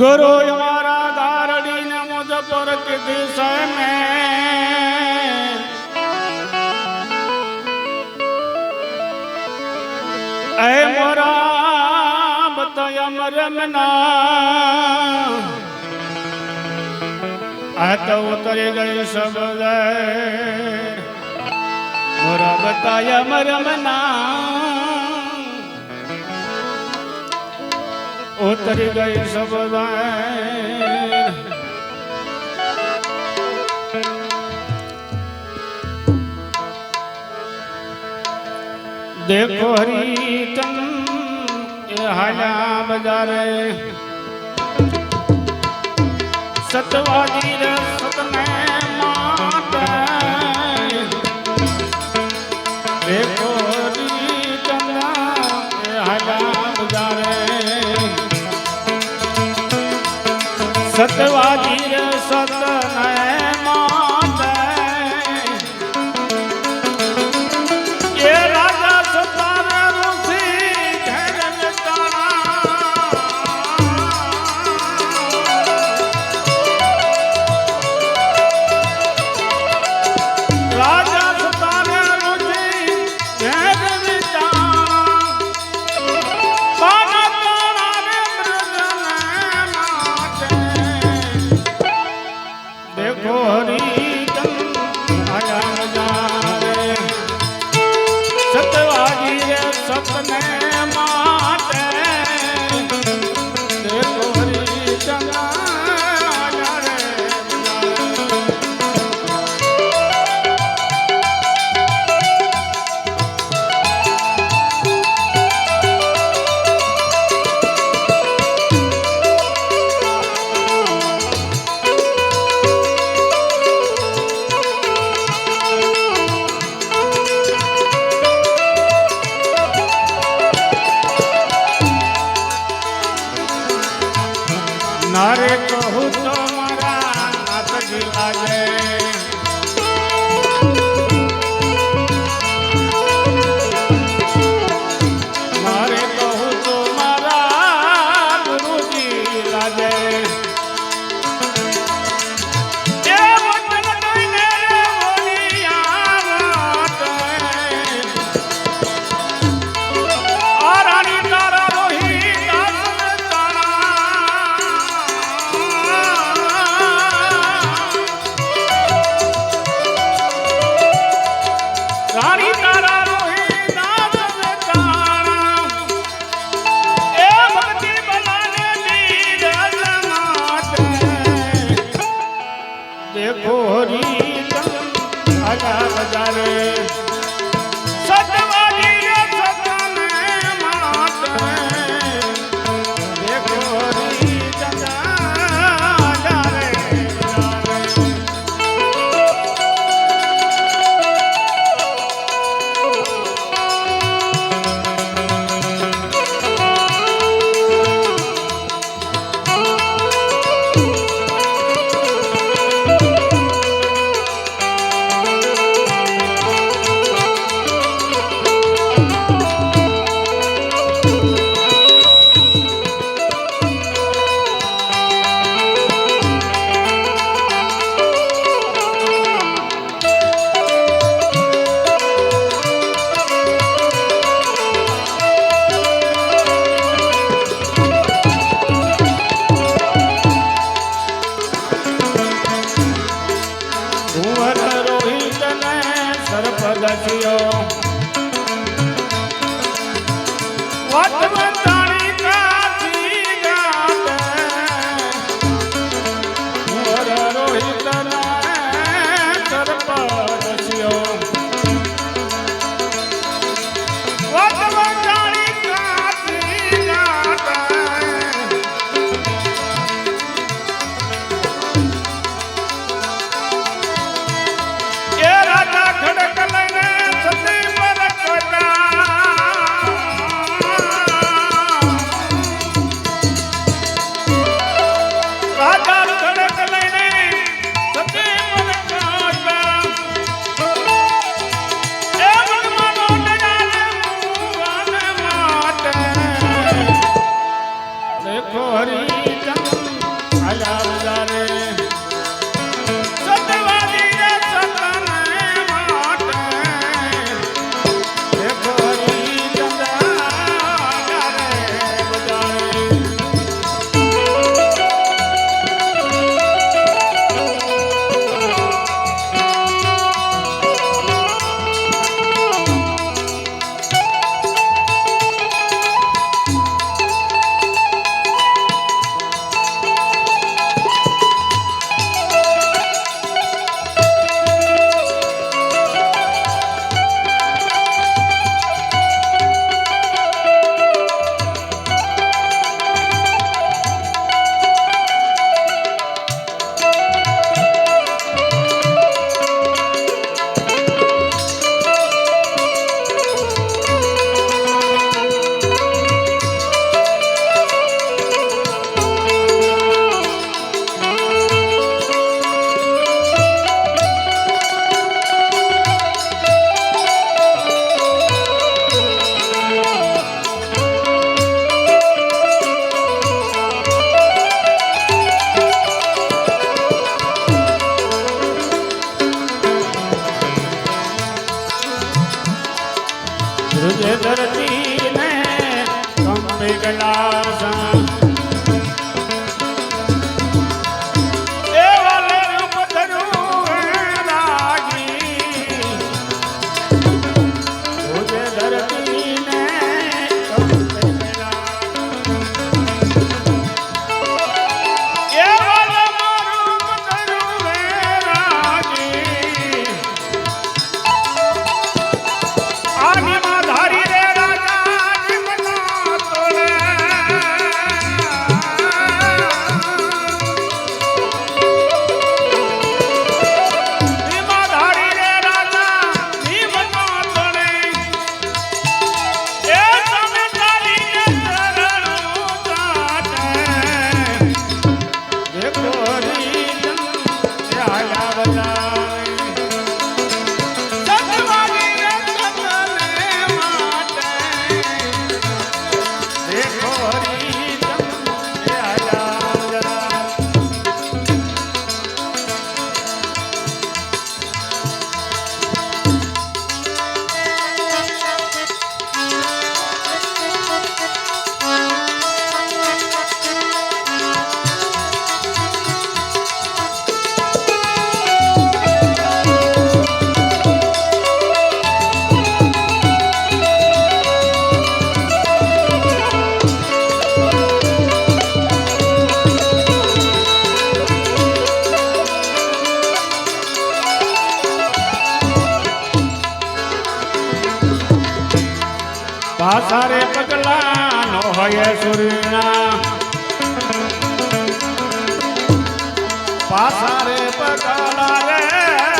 ગુરુ અમારા ગારડી ને મુજફર કીધી સમે. એ મોરા બતય મરમના આ તો ઉતરી ગઈ શબ્દ મોરા બતાય મરમના उतर गए सब देखो हरी तम हला बजार सतवा सतम ભક્તવા સતવાગી સતને માટે নারে તે ખોરી અગા બજારે વર્તમાન કૈલાસમાં la la ભાષા રે પગલા નો હોય સુરના ભાષા પગલા રે